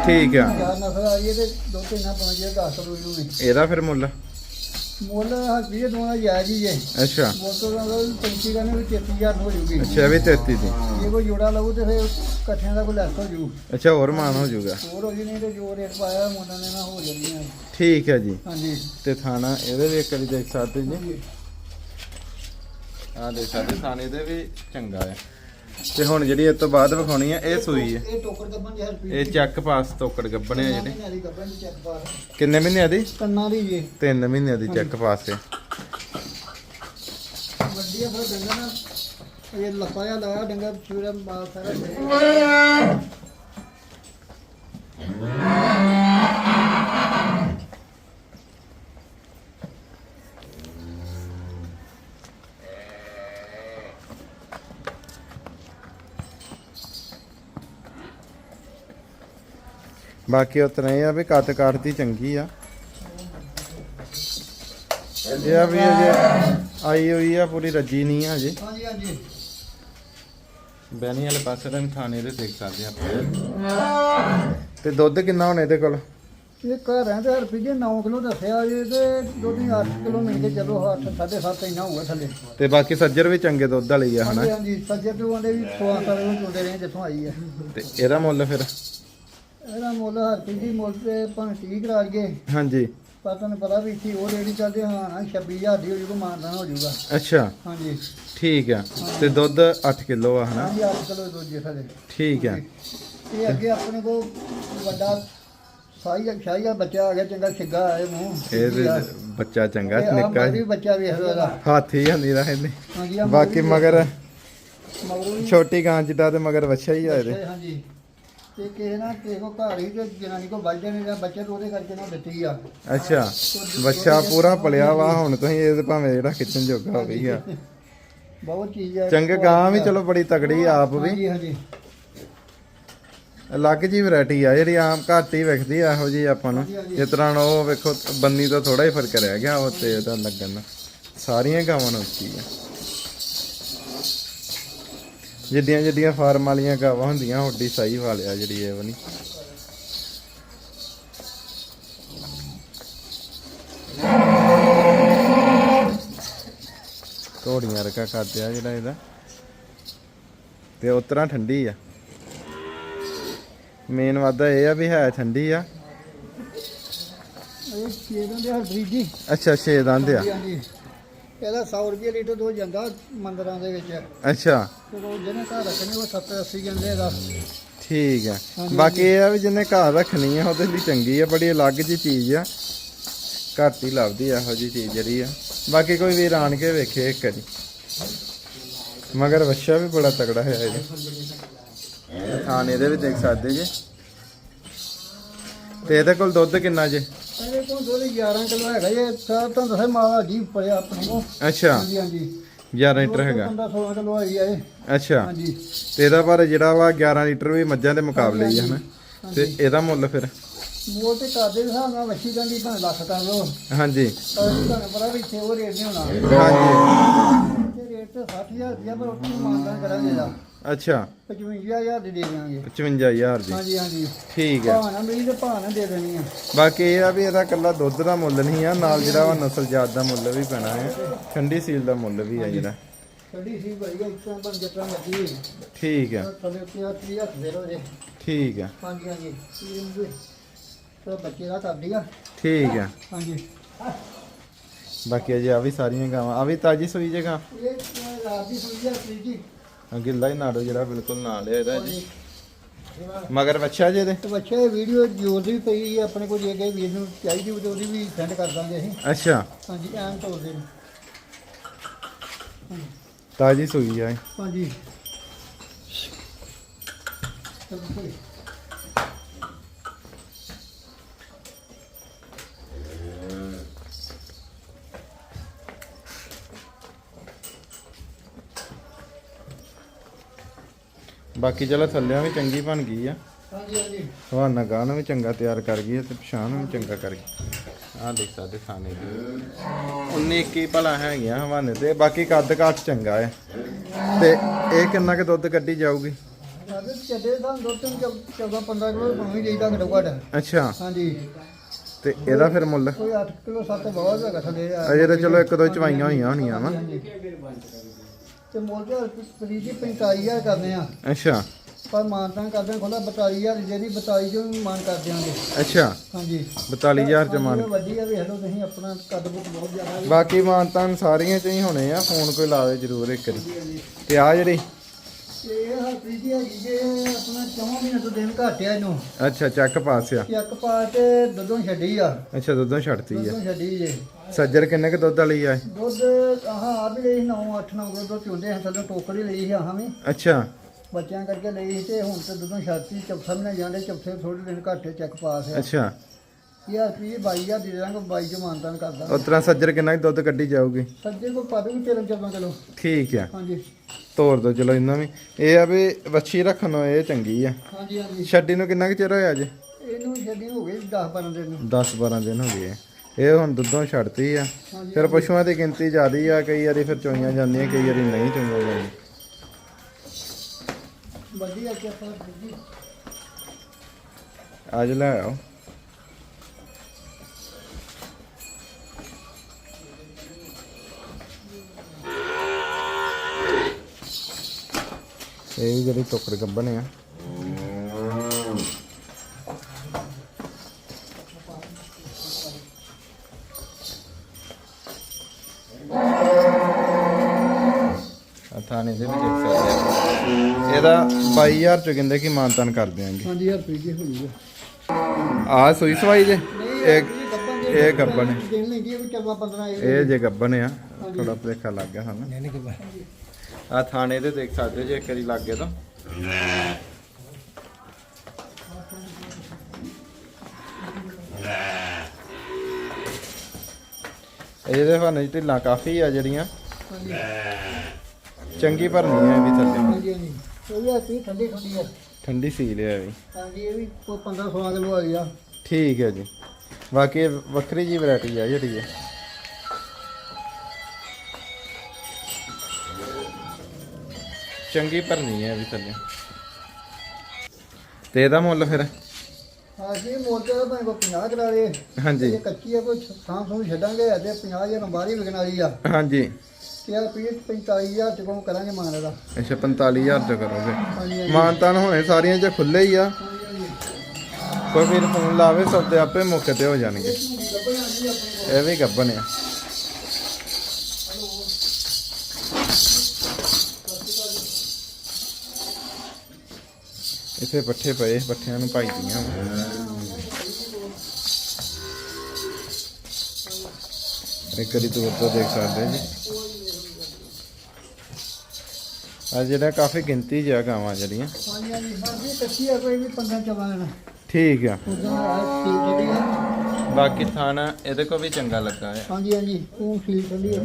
ਠੀਕ ਆ। ਯਾਰ ਨਸਲ ਆਈ ਹੈ ਤੇ ਦੋ ਤਿੰਨ ਨਾ ਪਾਉਣਾ ਜਿਹੜਾ 10 ਕਿਲੋ ਨੇ ਇਹਦਾ ਫਿਰ ਮੁੱਲ? ਮੁੱਲ ਦੇ ਦੋਣਾ ਜਾਇਜ਼ ਹੀ ਹੈ। ਅੱਛਾ। ਮੋਟਰ ਦਾ ਵੀ 35 ਦਾ ਨੇ ਵੀ 33000 ਹੋ ਜੂਗੀ ਅੱਛਾ ਵੀ 33 ਦੀ। ਜੇ ਕੋਈ ਜੋੜਾ ਲਊ ਤੇ ਫਿਰ ਇਕੱਠਿਆਂ ਦਾ ਕੋਈ ਲੈਸ ਹੋ ਜੂ ਅੱਛਾ ਹੋਰ ਮਾਨ ਹੋ ਜਾਊਗਾ। ਹੋਰ ਹੋ ਜੀ ਨਹੀਂ ਤੇ ਜੋ ਰੇਟ ਪਾਇਆ ਮੁੰਡਾ ਨੇ ਨਾ ਹੋ ਜਾਂਦੀਆਂ ਠੀਕ ਹੈ ਜੀ। ਹਾਂਜੀ। ਤੇ ਥਾਣਾ ਇਹਦੇ ਵੀ ਇੱਕ ਵਾਰੀ ਦੇਖ ਸਕਦੇ ਜੀ। ਆ ਦੇਖ ਸਕਦੇ ਥਾਣੇ ਦੇ ਵੀ ਚੰਗਾ ਹੈ। ਤੇ ਹੁਣ ਜਿਹੜੀ ਇਸ ਤੋਂ ਬਾਅਦ ਵਿਖਾਉਣੀ ਹੈ ਇਹ ਸੂਈ ਹੈ। ਇਹ ਟੋਕਰ ਇਹ ਚੱਕ ਪਾਸ ਤੋਕੜ ਗੱਬਣੇ ਆ ਜਿਹੜੇ। ਦੀ ਗੱਬਨ ਦੀ ਚੈੱਕ ਪਾਸ? ਕਿੰਨੇ ਮਹੀਨਿਆਂ ਦੀ? ਕੰਨਾਂ ਦੀ ਜੇ। 3 ਮਹੀਨਿਆਂ ਦੀ ਚੱਕ ਪਾਸ ਹੈ। ਵੱਡੀ ਆ ਫਿਰ ਡੰਗਾ ਨਾ ਇਹ ਲੱਪਾ ਜਿਹਾ ਲਾਇਆ ਡੰਗਾ ਪੂਰਾ ਮਾਲ ਸਾਰਾ। ਬਾਕੀ ਉਤਨਾ ਆ ਵੀ ਕੱਟ ਕੱਟਦੀ ਚੰਗੀ ਆ। ਇਹ ਆ ਵੀ ਅਜੇ ਆਈ ਹੋਈ ਆ ਪੂਰੀ ਰੱਜੀ ਨਹੀਂ ਆ ਅਜੇ। ਹਾਂਜੀ ਹਾਂਜੀ ਬੈਣੀ ਵਾਲੇ ਪਾਸੇ ਤਾਂ ਥਾਣੇ ਦੇ ਦੇਖ ਸਕਦੇ ਆਪਾਂ। ਤੇ ਦੁੱਧ ਕਿੰਨਾ ਹੋਣਾ ਇਹਦੇ ਕੋਲ? ਇਹ ਘਰ ਹੈ ਤੇ ਰੁਪਏ 9 ਕਿਲੋ ਦੱਸਿਆ ਜੇ ਤੇ ਦੁੱਧ 8 ਕਿਲੋ ਮਿਲ ਕੇ ਚਲੋ 8 7.5 ਇੰਨਾ ਹੋਊਗਾ ਥੱਲੇ। ਤੇ ਬਾਕੀ ਸੱਜਰ ਵੀ ਚੰਗੇ ਦੁੱਧ ਵਾਲੀ ਆ ਹਨਾ? ਹਾਂਜੀ ਹਾਂਜੀ ਸੱਜੇ ਤੋਂ ਆਂਦੇ ਵੀ ਸਵਾ ਸਾਲ ਨੂੰ ਚੁੰਦੇ ਰਹੇ ਜਿੱਥੋਂ ਆਈ ਹੈ ਤੇ ਇਹਦਾ ਮੁੱਲ ਫਿਰ? ਇਹਦਾ ਮੁੱਲ ਹਰਪੀ ਦੀ ਮੁੱਲ ਤੇ ਭਾਵੇਂ 30 ਕਰਾ ਲਈਏ। ਹਾਂਜੀ। ਪਰ ਤੁਹਾਨੂੰ ਪਤਾ ਵੀ ਇੱਥੇ ਉਹ ਰੇੜੀ ਚੱਲਦੇ ਹਾਂ ਨਾ 26000 ਦੀ ਹੋ ਜੂਗਾ ਮਾਨਦਾਨ ਹੋ ਜੂਗਾ। ਅੱਛਾ। ਹਾਂਜੀ। ਠੀਕ ਆ। ਤੇ ਦੁੱਧ 8 ਕਿਲੋ ਆ ਹਨਾ? ਹਾਂਜੀ 8 ਕਿਲੋ ਦੂਜੇ ਥੱਲੇ ਠੀਕ ਆ। ਇਹ ਅੱਗੇ ਆਪਣੇ ਕੋ ਵੱਡਾ ਸਾਈ ਸ਼ਾਹੀ ਦਾ ਬੱਚਾ ਆ ਗਿਆ ਚੰਗਾ ਛਿੱਗਾ ਆਏ ਮੂੰਹ ਇਹ ਤੇ ਬੱਚਾ ਚੰਗਾ ਨਿੱਕਾ ਮਗਰੀ ਬੱਚਾ ਵੇਖ ਇਹਦਾ। ਹਾਥੀ ਹੰਦੀ ਦਾ ਇਹਨੇ। ਬਾਕੀ ਮਗਰੀ ਵੀ ਛੋਟੀ ਗਾਂ ਜਿੱਦਾਂ ਤੇ ਮਗਰ ਵੱਛਾ ਹੀ ਆ ਇਹਦੇ। ਹਾਂਜੀ। ਤੇ ਕਿਸੇ ਨਾ ਕਿਸੇ ਕੋ ਘਰ ਹੀ ਤੇ ਜਨਾਨੀ ਕੋ ਵੱਜਦੇ ਨੇ ਜਾਂ ਬੱਚੇ ਤੋਂ ਉਹਦੇ ਕਰਕੇ ਨਾ ਦਿੱਤੀ ਆ। ਅੱਛਾ ਬੱਚਾ ਪੂਰਾ ਪਲਿਆ ਵਾ ਹੁਣ ਤੁਸੀਂ ਇਹ ਤੇ ਭਾਵੇਂ ਜਿਹੜਾ ਖਿੱਚਣ ਜੋਗਾ ਹੋ ਗਈ ਆ। ਬਹੁਤ ਚੀਜ਼ ਆ। ਚੰਗੇ ਗਾਂ ਵੀ ਚਲੋ ਬੜੀ ਤਗੜੀ ਆਪ ਵੀ। ਹਾਂਜੀ ਹਾਂਜੀ। ਅਲੱਗ ਜੀ ਵੈਰਾਈਟੀ ਆ ਜਿਹੜੀ ਆਮ ਘੱਟ ਹੀ ਵਿਖਦੀ ਆ ਇਹੋ ਜੀ ਆਪਾਂ ਨੂੰ। ਇਸ ਤਰ੍ਹਾਂ ਉਹ ਵੇਖੋ ਬੰਨੀ ਤੋਂ ਥੋੜਾ ਹੀ ਫ਼ਰਕ ਰਹਿ ਗਿਆ ਉਹ ਤੇ ਇਹਦਾ ਲੱਗਣ। ਨਾਲ ਸਾਰੀਆਂ ਗਾਵਾਂ ਨੂੰ ਉੱਚੀ ਆ। ਜਿੱਡੀਆਂ ਜਿੱਡੀਆਂ ਫਾਰਮ ਵਾਲੀਆਂ ਗਾਵਾਂ ਹੁੰਦੀਆਂ ਓਡੀ ਸਾਈ ਵਾਲਿਆ ਜਿਹੜੀ ਇਹ ਵਾਲੀ। ਘੋੜੀਆਂ ਰਕਾ ਕਰਦੇ ਆ ਜਿਹੜਾ ਇਹਦਾ। ਤੇ ਉਤਰਾ ਠੰਡੀ ਆ। ਮੇਨ ਵਾਦਾ ਇਹ ਆ ਵੀ ਹੈ ਠੰਡੀ ਆ। ਇਹ ਛੇ ਦਿਨ ਦੇ ਹਰਪ੍ਰੀਤ ਜੀ ਅੱਛਾ ਛੇ ਦੰਦ ਆ। ਇਹਦਾ 100 ਰੁਪਏ ਲੀਟਰ ਦੋ ਜਾਂਦਾ ਮੰਦਰਾਂ ਦੇ ਵਿੱਚ। ਅੱਛਾ। ਜਿਹਨੇ ਘਰ ਰੱਖਣੇ ਉਹ 70 80 ਜਾਂਦੇ ਦਾ ਠੀਕ ਆ। ਬਾਕੀ ਇਹ ਆ ਵੀ ਜਿਹਨੇ ਘਰ ਰੱਖਣੀ ਆ ਉਹਦੇ ਲਈ ਚੰਗੀ ਆ ਬੜੀ ਅਲੱਗ ਜੀ ਚੀਜ਼ ਆ। ਘੱਟ ਹੀ ਲੱਭਦੀ ਆ ਇਹੋ ਜੀ ਚੀਜ਼ ਜਿਹੜੀ ਆ। ਬਾਕੀ ਕੋਈ ਵੀਰ ਆਣ ਕੇ ਵੇਖੇ ਇੱਕ ਵਾਰੀ। ਮਗਰ ਵੱਛਾ ਵੀ ਬੜਾ ਤਕੜਾ ਹੈ ਇਹਦੇ। ਥਾਣ ਇਹਦੇ ਵੀ ਦੇਖ ਸਕਦੇ ਜੇ। ਤੇ ਇਹਦੇ ਕੋਲ ਦੁੱਧ ਕਿੰਨਾ ਜੇ? ਇਹਦੇ ਕੋਲ ਦੁੱਧ 11 ਕਿਲੋ ਹੈਗਾ ਇਹ ਸਾਰ ਤਾਂ ਦੱਸੇ ਮਾਲਾ ਅਜੀਬ ਪੜਿਆ ਆਪਣੇ ਕੋ ਅੱਛਾ। ਹਾਂਜੀ ਹਾਂਜੀ। 11 ਲੀਟਰ ਹੈਗਾ। 15 16 ਕਿਲੋ ਹੈਗੀ ਆ ਇਹ। ਅੱਛਾ। ਹਾਂਜੀ। ਤੇ ਇਹਦਾ ਪਰ ਜਿਹੜਾ ਵਾ 11 ਲੀਟਰ ਵੀ ਮੱਝਾਂ ਦੇ ਮੁਕਾਬਲੇ ਹੀ ਹਨਾ? ਤੇ। ਇਹਦਾ ਮੁੱਲ ਫਿਰ? ਮੋਲ ਤੇ ਕਰਦੇ ਹਿਸਾਬ ਨਾਲ ਵੱਛੀ ਜਾਂਦੀ ਭਾਵੇਂ ਲੱਖ ਕਰ ਲੋ ਹਾਂਜੀ। ਤੁਹਾਨੂੰ ਪਤਾ ਵੀ ਇੱਥੇ ਉਹ ਰੇਟ ਨਹੀਂ ਹੋਣਾ। ਹਾਂਜੀ। ਤੇ ਰੇਟ ਤੇ 60000 ਰੁਪਇਆ ਪਰ ਉੱਥੇ ਮਾਨਦਾਨ ਕਰਾਂਗੇ ਦਾ ਅੱਛਾ। 55000 ਦੀ ਦੇ ਦਿਆਂਗੇ। 55000 ਦੀ। ਹਾਂਜੀ ਹਾਂਜੀ। ਠੀਕ ਹੈ। ਭਾਣਾ ਮੇਰੀ ਤੇ ਭਾਣਾ ਦੇ ਦੇਣੀ ਆ। ਬਾਕੀ ਇਹ ਆ ਵੀ ਇਹਦਾ ਕੱਲਾ ਦੁੱਧ ਦਾ ਮੁੱਲ ਨਹੀਂ ਆ ਨਾਲ ਜਿਹੜਾ ਵਾ ਨਸਲ ਜਾਤ ਦਾ ਮੁੱਲ ਵੀ ਪੈਣਾ ਹੈ। ਠੰਡੀ ਸੀਲ ਦਾ ਮੁੱਲ ਵੀ ਆ ਜਿਹੜਾ। ਬਣ ਜੱਟਾਂ ਠੀਕ ਥੱਲੇ ਉੱਤੇ ਆ 30 ਹੱਥ ਫੇਰੋ ਜੇ। ਠੀਕ ਆ ਹਾਂਜੀ ਹਾਂਜੀ। ਇਹ ਤਾਂ ਬੱਚੇ ਦਾ ਕਰਦੀ ਆ। ਠੀਕ ਹਾਂਜੀ। ਬਾਕੀ ਅਜੇ ਆ ਵੀ ਸਾਰੀਆਂ ਗਾਵਾਂ। ਆ ਵੀ ਤਾਜੀ ਸੂਈ ਜਗਾ ਇਹ ਰਾਤ ਦੀ ਸੂਈ ਆ ਜੀ ਗਿੱਲਾ ਹੀ ਨਾੜੋ ਜਿਹੜਾ ਬਿਲਕੁਲ ਨਾਲ ਲਿਆ ਇਹਦਾ ਜੀ। ਮਗਰ ਬੱਚਾ ਜੇ ਦੇ ਤੇ ਬੱਚਾ ਇਹ ਵੀਡੀਓ ਜੋਰ ਦੀ ਵੀ ਪਈ ਆ, ਆਪਣੇ ਕੋਲ ਜੇ ਗਏ ਵੀਰ ਨੂੰ ਚਾਹੀਦੀ ਹੋਵੇ ਤਾਂ ਉਹਦੀ ਵੀ ਸੈਂਡ ਕਰ ਦਾਂਗੇ ਅਸੀਂ। ਅੱਛਾ। ਹਾਂਜੀ ਐਂ ਤੋਰ ਦੇ ਤਾਜੀ ਸੂਈ ਆ ਇਹ। ਹਾਂਜੀ। ਚਲੋ ਜੀ। ਬਾਕੀ ਚਲੋ ਥੱਲਿਆਂ ਵੀ ਚੰਗੀ ਬਣ ਗਈ ਆ। ਹਾਂਜੀ ਹਾਂਜੀ। ਹਵਾਨਾ ਗਾਹ ਨੂੰ ਵੀ ਚੰਗਾ ਤਿਆਰ ਕਰ ਗਈ ਹੈ ਤੇ ਪਛਾਣ ਨੂੰ ਵੀ ਚੰਗਾ ਕਰ ਗਈ। ਆਹ ਦੇਖ ਸਕਦੇ ਖਾਣੇ ਦੇ। 19 21 ਭਲਾ ਹੈਗੀਆਂ ਹਵਾਨੇ ਤੇ। ਬਾਕੀ ਕੱਦ ਕਾਠ ਚੰਗਾ ਹੈ ਤੇ ਇਹ ਕਿੰਨਾ ਕੁ ਦੁੱਧ ਕੱਢੀ ਜਾਊਗੀ? ਸਾਡੇ ਚੱਡੇ ਦਾ ਦੋ ਤਿੰਨ 14 15 ਕਿਲੋ ਪਾਣੀ ਜਾਈਦਾ ਘੱਟੋ ਘੱਟ। ਅੱਛਾ। ਹਾਂਜੀ। ਤੇ ਇਹਦਾ ਫਿਰ ਮੁੱਲ? ਕੋਈ 8 ਕਿਲੋ 7 ਬਹੁਤ ਹੈਗਾ ਥੱਲੇ। ਆ ਅਜੇ ਤਾਂ ਚਲੋ ਇੱਕ ਦੋ ਚਵਾਈਆਂ ਹੋਈਆਂ ਹੋਣੀਆਂ ਵਾ। ਤੇ ਮੁੱਲ ਤੇ ਪ੍ਰੀਤ ਜੀ 45000 ਕਰਨੇ ਆ ਅੱਛਾ। ਪਰ ਮਾਨਤਾਂ ਕਰਦੇ ਖੋਲਾ 42000 ਜਿਹੜੀ 42 ਜੋ ਮਾਨ ਕਰ ਦਿਆਂਗੇ ਅੱਛਾ। ਹਾਂਜੀ। 42000 ਚ ਮਨ। ਵੱਡੀ ਆ ਵੀ ਹਲੋ ਤੁਸੀਂ ਆਪਣਾ ਕੱਦ ਬਹੁਤ ਜ਼ਿਆਦਾ। ਬਾਕੀ ਮਾਨਤਾਨ ਸਾਰੀਆਂ ਚ ਹੀ ਹੋਣੇ ਆ ਫੋਨ ਕੋਈ ਲਾਵੇ ਜ਼ਰੂਰ ਇੱਕ ਵਾਰੀ। ਤੇ ਆ ਜਿਹੜੀ ਤੇ ਇਹ ਹਰਪ੍ਰੀਤ ਜੀ ਹੈਗੀ ਜੇ ਆਪਣਾ ਚੌਂ ਮਹੀਨੇ ਤੋਂ ਦਿਨ ਘਟਿਆ ਇਹਨੂੰ। ਅੱਛਾ ਚੱਕ ਪਾਸ ਆ। ਚੱਕ ਪਾ ਕੇ ਦੁੱਧੋਂ ਛੱਡੀ ਆ। ਅੱਛਾ ਦੁੱਧੋਂ ਛੱਡਤੀ ਆ। ਦੁੱਧੋਂ ਛੱਡੀ ਜੇ। ਸੱਜਰ ਕਿੰਨੇ ਕ ਦੁੱਧ ਵਾਲੀ ਆ? ਇਹ? ਦੁੱਧ ਆਹ ਆ ਵੀ ਲਈ 9 8 9 ਕਿਲੋ ਦੁੱਧ ਚੁੰਦੇ ਹਾਂ ਥੱਲੇ ਟੋਕਰੀ ਲਈ ਸੀ ਆਹਾਂ ਵੀ। ਅੱਛਾ। ਬੱਚਿਆਂ ਕਰਕੇ ਲਈ ਸੀ ਤੇ ਹੁਣ ਤੇ ਦੁੱਧੋਂ ਛੱਡਤੀ ਚੌਥਾ ਮਹੀਨਾ ਜਾਂਦੇ ਚੌਥੇ ਥੋੜੇ ਦਿਨ ਘੱਟੇ ਚੱਕ ਪਾਸ ਆ। ਅੱਛਾ। ਇਹ ਹਰਪ੍ਰੀਤ 22000 ਦੇ ਦਾਂਗੇ 22 ਚ ਮਾਨਤਾਨ ਕਰਦਾ। ਉਸ ਤਰ੍ਹਾਂ ਸੱਜਰ ਕਿੰਨਾ ਕੁ ਦੁੱਧ ਕੱਢੀ ਜਾਊਗੀ? ਸੱਜੇ ਕੋ ਪਾ ਦੂਗੀ 13 14 ਕਿਲੋ। ਠੀਕ ਆ। ਹਾਂਜੀ। ਤੋਰ ਦੋ ਚਲੋ ਇਹਨਾਂ ਵੀ। ਇਹ ਆ ਵੀ ਵੱਛੀ ਰੱਖਣ ਨੂੰ ਇਹ ਚੰਗੀ ਆ। ਹਾਂਜੀ ਹਾਂਜੀ। ਛੱਡੀ ਨੂੰ ਕਿੰਨਾ ਕੁ ਚਿਰ ਹੋਇਆ ਜੇ ਇਹਨੂੰ ਛੱਡੀ ਹੋ ਗਈ 10 12 ਦਿਨ ਨੂੰ। 10 12 ਦਿਨ ਹੋ ਗਏ ਆ। ਇਹ ਹੁਣ ਦੁੱਧੋਂ ਛੱਡਤੀ ਆ। ਹਾਂਜੀ ਫਿਰ ਪਸ਼ੂਆਂ ਦੀ ਗਿਣਤੀ ਜ਼ਿਆਦੀ ਆ ਕਈ ਵਾਰੀ ਫਿਰ ਚੋਈਆਂ ਜਾਂਦੀਆਂ ਕਈ ਵਾਰੀ ਨਹੀਂ ਚੋਈਆਂ ਜਾਂਦੀਆਂ ਵਧੀਆ ਕਿ ਆਪਾਂ ਜੀ। ਅੱਜ ਲੈ ਆਓ। ਇਹ ਵੀ ਜਿਹੜੀ ਟੋਕਰ ਆ। ਥਾਣੇ ਦੇ ਵੀ ਦੇਖ ਸਕਦੇ ਆ। ਇਹਦਾ 22000 ਚ ਕਹਿੰਦੇ ਕਿ ਮਾਨਤਾਨ ਕਰ ਦਿਆਂਗੇ। ਹਾਂਜੀ ਹਰਪ੍ਰੀਤ ਜੀ ਹੋ ਜੂਗਾ ਆ। ਸੂਈ ਸਵਾਈ ਜੇ? ਇਹ ਇਹ ਗੱਬਨ ਹੈ ਦਿਨ ਲੈਂਦੀ ਹੈ ਵੀ 14 15 ਇਹ ਜੇ ਗੱਬਨ ਆ ਥੋੜਾ ਭਲੇਖਾ ਲੱਗ ਗਿਆ ਸਾਨੂੰ। ਆ ਥਾਣੇ ਦੇ ਦੇਖ ਸਕਦੇ ਜੇ ਇੱਕ ਵਾਰੀ ਲੱਗ ਤਾਂ। ਇਹਦੇ ਚ ਢਿੱਲਾਂ ਕਾਫੀ ਆ ਜਿਹੜੀਆਂ। ਚੰਗੀ ਭਰਨੀ ਆ ਇਹ ਵੀ ਥੱਲੇ। ਹਾਂਜੀ ਹਾਂਜੀ। ਇਹ ਵੀ ਹਰਪ੍ਰੀਤ ਠੰਡੀ ਠੰਡੀ ਹੈ ਠੰਡੀ ਸੀ ਲਿਆ ਵੀ। ਹਾਂਜੀ ਇਹ ਵੀ ਕੋਈ 15 16 ਕਿਲੋ ਆ ਗਿਆ ਠੀਕ ਹੈ ਜੀ। ਬਾਕੀ ਇਹ ਵੱਖਰੀ ਜੀ ਵੈਰਾਈਟੀ ਆ ਜਿਹੜੀ ਹੈ ਚੰਗੀ ਭਰਨੀ ਹੈ ਵੀ ਥੱਲੇ। ਤੇ ਇਹਦਾ ਮੁੱਲ ਫਿਰ? ਹਾਂਜੀ ਮੋਟਰ ਦਾ ਭਾਵੇਂ ਕੋਈ 50 ਕਰਾ ਦੇ ਹਾਂਜੀ। ਇਹ ਕੱਚੀ ਹੈ ਕੋਈ ਸਾਂ ਸੂ ਛੱਡਾਂਗੇ ਅਜੇ 50 ਜਾਂ ਬਾਹਰ ਹੀ ਵਿਕਣ ਵਾਲੀ ਆ। ਹਾਂਜੀ। ਤੇ ਹਰਪ੍ਰੀਤ 45000 ਚ ਕੋਮ ਕਰਾਂਗੇ ਮਾਨ ਦਾ ਅੱਛਾ 45000 ਚ ਕਰੋਗੇ। ਹਾਂਜੀ ਮਾਨਤਾਨ ਹੋਣੇ ਸਾਰੀਆਂ ਚ ਖੁੱਲੇ ਹੀ ਆ। ਕੋਈ ਵੀਰ ਫੋਨ ਲਾਵੇ ਸਭ ਦੇ ਆਪੇ ਮੌਕੇ ਤੇ ਹੋ ਜਾਣਗੇ। ਇਹ ਵੀ ਗੱਬਨ ਆ। ਇੱਥੇ ਪੱਠੇ ਪਏ ਪੱਠਿਆਂ ਨੂੰ ਪਾਈਆਂ ਇੱਕ ਵਾਰੀ ਦੂਰ ਤੋਂ ਦੇਖ ਸਕਦੇ ਜੀ। ਆ ਜਿਹੜਾ ਕਾਫੀ ਗਿਣਤੀ ਜਿਹਾ ਗਾਵਾਂ ਜਿਹੜੀਆਂ। ਹਾਂਜੀ ਹਾਂਜੀ ਹਾਂਜੀ ਕੱਚੀ ਆ ਕੋਈ ਵੀ 15 14 ਦਿਨ ਠੀਕ ਆ। ਬਾਕੀ ਥਾਣਾ ਇਹਦੇ ਕੋ ਵੀ ਚੰਗਾ ਲੱਗਾ ਹੈ ਹਾਂਜੀ ਹਾਂਜੀ ਉਹ ਫੀਲ ਠੰਡੀ ਹੈ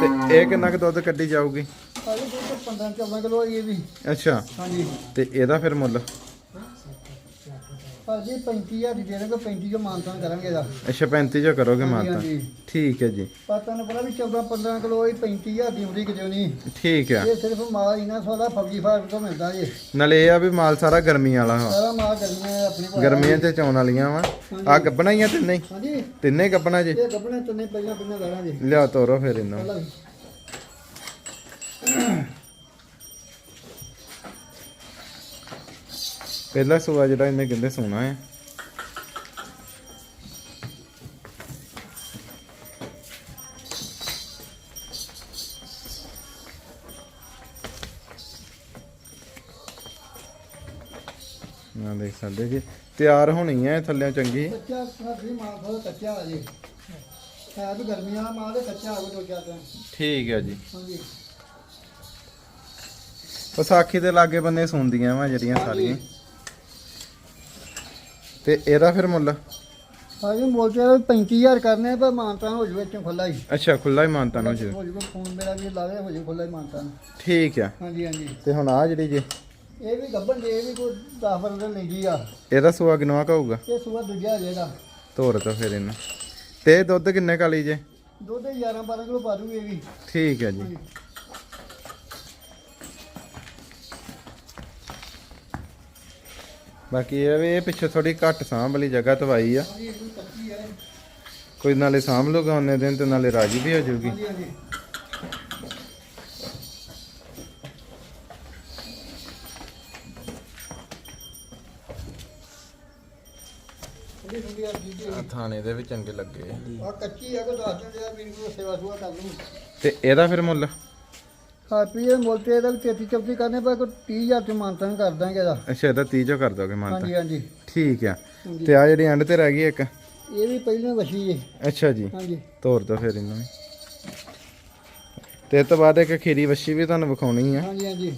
ਤੇ ਇਹ ਕਿੰਨਾ ਕੁ ਦੁੱਧ ਕੱਢੀ ਜਾਊਗੀ? ਹਾਲੇ ਦੁੱਧ 15 14 ਕਿਲੋ ਇਹ ਵੀ ਅੱਛਾ। ਹਾਂਜੀ। ਤੇ ਇਹਦਾ ਫਿਰ ਮੁੱਲ? ਭਾਜੀ 35000 ਦੀ ਦੇ ਦਾਂਗੇ 35 ਜੋ ਮਾਨਤਾਨ ਕਰਾਂਗੇ ਦਾ ਅੱਛਾ 35 ਜੋ ਕਰੋਗੇ ਮਾਤਾ ਹਾਂਜੀ। ਠੀਕ ਹੈ ਜੀ। ਪਰ ਤੁਹਾਨੂੰ ਪਤਾ ਵੀ 14 15 ਕਿਲੋ ਇਹ 35000 ਦੀ ਉਮਰੀ ਕਿਤੇ ਨਹੀਂ। ਠੀਕ ਆ। ਇਹ ਸਿਰਫ ਮਾਲ ਇਹਨਾਂ ਸੋਲਾ ਫੌਜੀ ਫਾਰਮ ਤੋਂ ਮਿਲਦਾ ਜੀ। ਨਾਲੇ ਇਹ ਆ ਵੀ ਮਾਲ ਸਾਰਾ ਗਰਮੀ ਵਾਲਾ ਵਾ। ਸਾਰਾ ਮਾਲ ਗਰਮੀਆਂ ਆਪਣੇ ਕੋਲ ਗਰਮੀਆਂ 'ਚ ਚੌਣ ਵਾਲੀਆਂ ਵਾ। ਆ ਗੱਬਣਾ ਹੀ ਆ ਤਿੰਨੇ ਹੀ? ਹਾਂਜੀ। ਤਿੰਨੇ ਹੀ ਗੱਬਣਾ ਜੀ? ਇਹ ਗੱਬਣੇ ਤੁੰਨੇ ਪਹਿਲਾਂ ਪਹਿਲਾਂ ਗਾਲਾਂ ਜੀ। ਲਿਆ ਤੋਰੋ ਫਿਰ ਇਹਨੂੰ। ਪਹਿਲਾਂ ਵੀ। ਪਹਿਲਾ ਸੂਆ ਜਿਹੜਾ ਇਹਨੇ ਕਹਿੰਦੇ ਸੋਨਾ ਹੈ। ਨਾ ਦੇਖ ਸਕਦੇ ਜੀ। ਤਿਆਰ ਹੋਣੀ ਹੈ ਥੱਲੇ ਚੰਗੀ। ਕੱਚਾ ਸਾਡੀ ਮਾਲ ਥੋੜਾ ਕੱਚਾ ਆ ਜੀ। ਹੈ ਗਰਮੀਆਂ ਮਾਲ ਹੈ ਕੱਚਾ ਆ ਦੋ ਚਾਰ ਦਿਨ। ਠੀਕ ਹੈ ਜੀ। ਹਾਂਜੀ। ਵਿਸਾਖੀ ਦੇ ਲਾਗੇ ਬੰਨੇ ਸੁਣਦੀਆਂ ਵਾ ਜਿਹੜੀਆਂ ਸਾਰੀਆਂ। ਤੇ ਇਹਦਾ ਫਿਰ ਮੁੱਲ? ਹਾਂਜੀ ਮੁੱਲ ਤੇ 35000 ਕਰਨੇ ਆ, ਪਰ ਮਾਨਤਾ ਹੋ ਜੂ ਇੱਥੋਂ ਖੁੱਲਾ ਹੀ। ਅੱਛਾ ਖੁੱਲਾ ਹੀ ਮਾਨਤਾ ਨੂੰ ਜੀ ਹੋ ਜੂਗਾ ਫੋਨ ਮੇਰਾ ਵੀ ਲਾਵੇ ਹੋ ਜੂ ਖੁੱਲਾ ਹੀ ਮਾਨਤਾ ਠੀਕ ਆ। ਹਾਂਜੀ ਹਾਂਜੀ। ਤੇ ਹੁਣ ਆ ਜਿਹੜੀ ਜੀ? ਇਹ ਵੀ ਗੱਬਨ ਦੇ ਇਹ ਵੀ ਕੋਈ 10 ਬੰਦੇ ਲੈਂਦੀ ਆ। ਇਹਦਾ ਸੁਆ ਕਿਨਵਾ ਕਹੂਗਾ? ਇਹ ਸੂਆ ਦੂਜਾ ਜੇਗਾ ਤੋਰ ਤਾਂ ਫਿਰ ਇਹਨੂੰ। ਤੇ ਦੁੱਧ ਕਿੰਨੇ ਕਾਲੀ ਜੇ? ਦੁੱਧ 11 12 ਕਿਲੋ ਪਾ ਦੂਗੀ ਇਹ ਵੀ। ਠੀਕ ਹੈ ਜੀ। ਬਾਕੀ ਇਹ ਵੀ ਇਹ ਪਿੱਛੇ ਥੋੜੀ ਘੱਟ ਸਾਂਭ ਵਾਲੀ ਜਗ੍ਹਾ ਤਵਾਈ ਆ। ਕੋਈ ਨਾਲੇ ਸਾਂਭ ਲੂਗਾ ਉਹਨੇ ਦਿਨ ਤੇ ਨਾਲੇ ਰਾਜੀ ਵੀ ਹੋ ਜਾਊਗੀ। ਆ ਥਾਣੇ ਦੇ ਵੀ ਚੰਗੇ ਲੱਗੇ। ਆ ਕੱਚੀ ਆ ਕੋ ਦੱਸ ਦਿੰਦੇ ਆ ਮੈਨੂੰ ਸੇਵਾ ਸੁਆ ਕਰ ਲੂੰ ਤੇ ਇਹਦਾ ਫਿਰ ਮੁੱਲ? ਹਾਪੀ ਇਹ ਮੁੱਲ ਤੇ ਇਹਦਾ ਵੀ 33 34 ਕਰਨੇ ਪਰ ਕੋਈ 30000 ਚ ਮਾਨਤਾ ਕਰ ਦਾਂਗੇ ਇਹਦਾ। ਅੱਛਾ ਇਹਦਾ 30 ਚੋਂ ਕਰ ਦੋਗੇ ਮਾਨਤਾ? ਹਾਂਜੀ ਹਾਂਜੀ। ਠੀਕ ਆ। ਹਾਂਜੀ। ਤੇ ਆ ਜਿਹੜੀ ਐਂਡ ਤੇ ਰਹਿ ਗਈ ਇੱਕ? ਇਹ ਵੀ ਪਹਿਲਾਂ ਵਸ਼ੀ ਜੇ ਅੱਛਾ ਜੀ। ਹਾਂਜੀ। ਤੋਰ ਦੋ ਫਿਰ ਇਹਨੂੰ ਵੀ। ਤੇ ਇਹ ਤੋਂ ਬਾਅਦ ਇੱਕ ਖੀਰੀ ਵੱਛੀ ਵੀ ਤੁਹਾਨੂੰ ਵਿਖਾਉਣੀ ਆ। ਹਾਂਜੀ ਹਾਂਜੀ।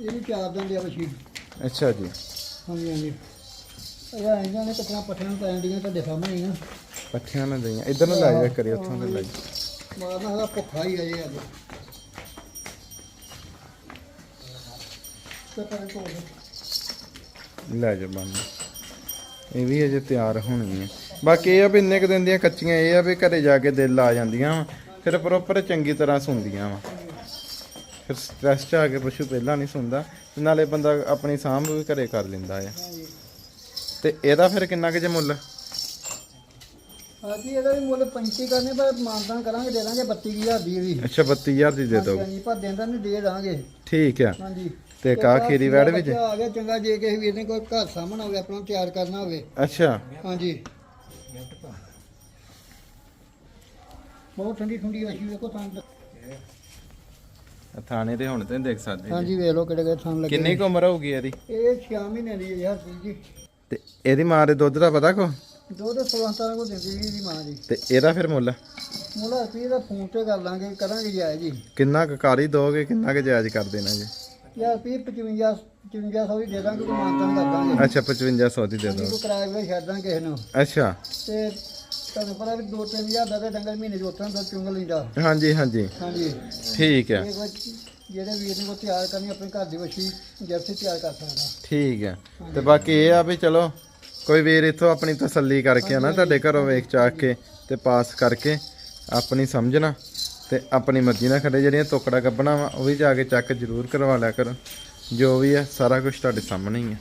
ਇਹ ਵੀ ਚਾਰ ਦਿਨ ਦੀ ਆ ਵਸ਼ੀ। ਅੱਛਾ ਜੀ। ਹਾਂਜੀ ਹਾਂਜੀ। ਇਹ ਇਹਨਾਂ ਨੇ ਕੱਟਣਾ ਪੱਠਿਆਂ ਪੈਣ ਦੀਆਂ ਤੁਹਾਡੇ ਸਾਹਮਣੇ ਹੀ ਆ। ਪੱਠਿਆਂ ਨਾਲ ਦਈਆਂ। ਇਧਰ ਨੂੰ ਲੈ ਜਾ ਕਰੀ ਉੱਥੋਂ ਤੇ ਲੈ ਜਾ ਮਾਰਨਾ ਹੈਗਾ ਭੁੱਖਾ ਹੀ ਅਜੇ ਅੱਜ। ਤੇ ਪਰ ਕੋਲ ਲੈ ਜਾ ਬੰਨ ਇਹ ਵੀ ਅਜੇ ਤਿਆਰ ਹੋਣੀ ਹੈ ਬਾਕੀ ਇਹ ਆ ਵੀ ਇੰਨੇ ਕੁ ਦਿਨ ਦੀਆਂ ਕੱਚੀਆਂ, ਇਹ ਆ ਵੀ ਘਰੇ ਜਾ ਕੇ ਦਿਲ ਆ ਜਾਂਦੀਆਂ ਵਾ। ਫਿਰ ਪ੍ਰੋਪਰ ਚੰਗੀ ਤਰ੍ਹਾਂ ਸੁੰਦੀਆਂ ਵਾ। ਫਿਰ ਸਟ੍ਰੈਸ ਚ ਆ ਕੇ ਪਸ਼ੂ ਪਹਿਲਾਂ ਨਹੀਂ ਸੁੰਦਾ, ਤੇ ਨਾਲੇ ਬੰਦਾ ਆਪਣੀ ਸਾਂਭ ਵੀ ਘਰੇ ਕਰ ਲੈਂਦਾ ਆ। ਤੇ ਇਹਦਾ ਫਿਰ ਕਿੰਨਾ ਕੁ ਜੇ ਮੁੱਲ? ਹਾਂਜੀ ਇਹਦਾ ਵੀ ਮੁੱਲ 35 ਕਰਨੇ ਪਰ ਮਾਨਦਾਨ ਕਰਾਂਗੇ ਦੇ ਦਾਂਗੇ 32000 ਦੀ ਵੀ ਅੱਛਾ 32000 ਦੀ ਦੇ ਹਾਂਜੀ ਦੋ ਹਾਂਜੀ ਪਰ ਦਿੰਦਾ ਨਹੀਂ ਦੇ ਦਾਂਗੇ। ਠੀਕ ਆ। ਹਾਂਜੀ। ਤੇ ਕਾ ਖੀਰੀ ਵੜ ਵਿੱਚ? ਬੱਚਾ ਆ ਗਿਆ ਚੰਗਾ ਜੇ ਕਿਸੇ ਵੀਰ ਨੇ ਕੋਈ ਘਰ ਸਾਹਮਣਾ ਹੋਵੇ ਆਪਣਾ ਤਿਆਰ ਕਰਨਾ ਹੋਵੇ। ਅੱਛਾ। ਹਾਂਜੀ। ਬਹੁਤ ਠੰਡੀ ਠੰਡੀ ਵਸ਼ੀ ਵੇਖੋ ਤਾਂ। ਥਾਣੇ ਤੇ ਹੁਣ ਤੇ ਦੇਖ ਸਕਦੇ ਜੀ। ਹਾਂਜੀ ਵੇਖ ਲਓ ਕਿਹੜੇ ਕਿਹੜੇ ਥਾਂ ਲੱਗੇ ਕਿੰਨੀ ਕੁ ਉਮਰ ਹੋਊਗੀ ਇਹਦੀ? ਇਹ 6 ਮਹੀਨੇ ਦੀ ਹੈ ਯਾਰ ਜੀ। ਤੇ ਇਹਦੀ ਮਾਂ ਦੇ ਦੁੱਧ ਦਾ ਪਤਾ ਕੋ? ਦੁੱਧ 16 17 ਕੋ ਦਿੰਦੀ ਸੀ ਇਹਦੀ ਮਾਂ ਦੀ ਤੇ ਇਹਦਾ ਫਿਰ ਮੁੱਲ? ਮੁੱਲਾ ਅਸੀਂ ਇਹਦਾ ਫੋਨ ਤੇ ਕਰ ਲਾਂਗੇ ਕਰਾਂਗੇ ਜਾਇਜ਼ ਜੀ। ਕਿੰਨਾ ਕੁ ਕਾਰੀ ਦੋਗੇ ਕਿੰਨਾ ਕੁ ਜਾਇਜ਼ ਕਰ ਦੇਣਾ ਜੀ? ਯਾਰ ਵੀ 55 5500 ਵੀ ਦੇ ਦਾਂਗੇ ਕੋਈ ਮਾਨਤਾਨ ਕਰ ਦਾਂਗੇ। ਅੱਛਾ 5500 ਦੀ ਦੇ ਦੋ ਕੋਈ ਕਿਰਾਏ ਵੇ ਛੱਡ ਦਾਂਗੇ ਕਿਸੇ ਨੂੰ। ਅੱਛਾ। ਤੇ ਤੁਹਾਨੂੰ ਪਤਾ ਵੀ 2-3000 ਦਾ ਤੇ ਡੰਗਰ ਮਹੀਨੇ ਚ ਉਤਰਾਂ ਦਾ ਚੁੰਗ ਲੈਂਦਾ। ਹਾਂਜੀ ਹਾਂਜੀ। ਹਾਂਜੀ। ਠੀਕ ਹੈ। ਇਹ ਜਿਹੜੇ ਵੀਰ ਨੇ ਤਿਆਰ ਕਰਨੀ ਆਪਣੇ ਘਰ ਦੀ ਵਸ਼ੀ ਜਰਸੀ ਤਿਆਰ ਕਰ ਸਕਦਾ। ਠੀਕ ਹੈ। ਤੇ ਬਾਕੀ ਇਹ ਆ ਵੀ ਚਲੋ ਕੋਈ ਵੀਰ ਇੱਥੋਂ ਆਪਣੀ ਤਸੱਲੀ ਕਰਕੇ ਨਾ ਤੁਹਾਡੇ ਘਰੋਂ ਵੇਖ ਚਾਕ ਕੇ ਤੇ ਪਾਸ ਕਰਕੇ ਆਪਣੀ ਸਮਝਣਾ ਤੇ ਆਪਣੀ ਮਰਜ਼ੀ ਨਾਲ ਖੜੇ ਜਿਹੜੀਆਂ ਤੋਕੜਾ ਕੱਢਣਾ ਵਾ ਉਹ ਵੀ ਜਾ ਕੇ ਚੈੱਕ ਜ਼ਰੂਰ ਕਰਵਾ ਲਿਆ ਕਰੋ। ਜੋ ਵੀ ਹੈ ਸਾਰਾ ਕੁਝ ਤੁਹਾਡੇ ਸਾਹਮਣੇ ਹੀ ਹੈ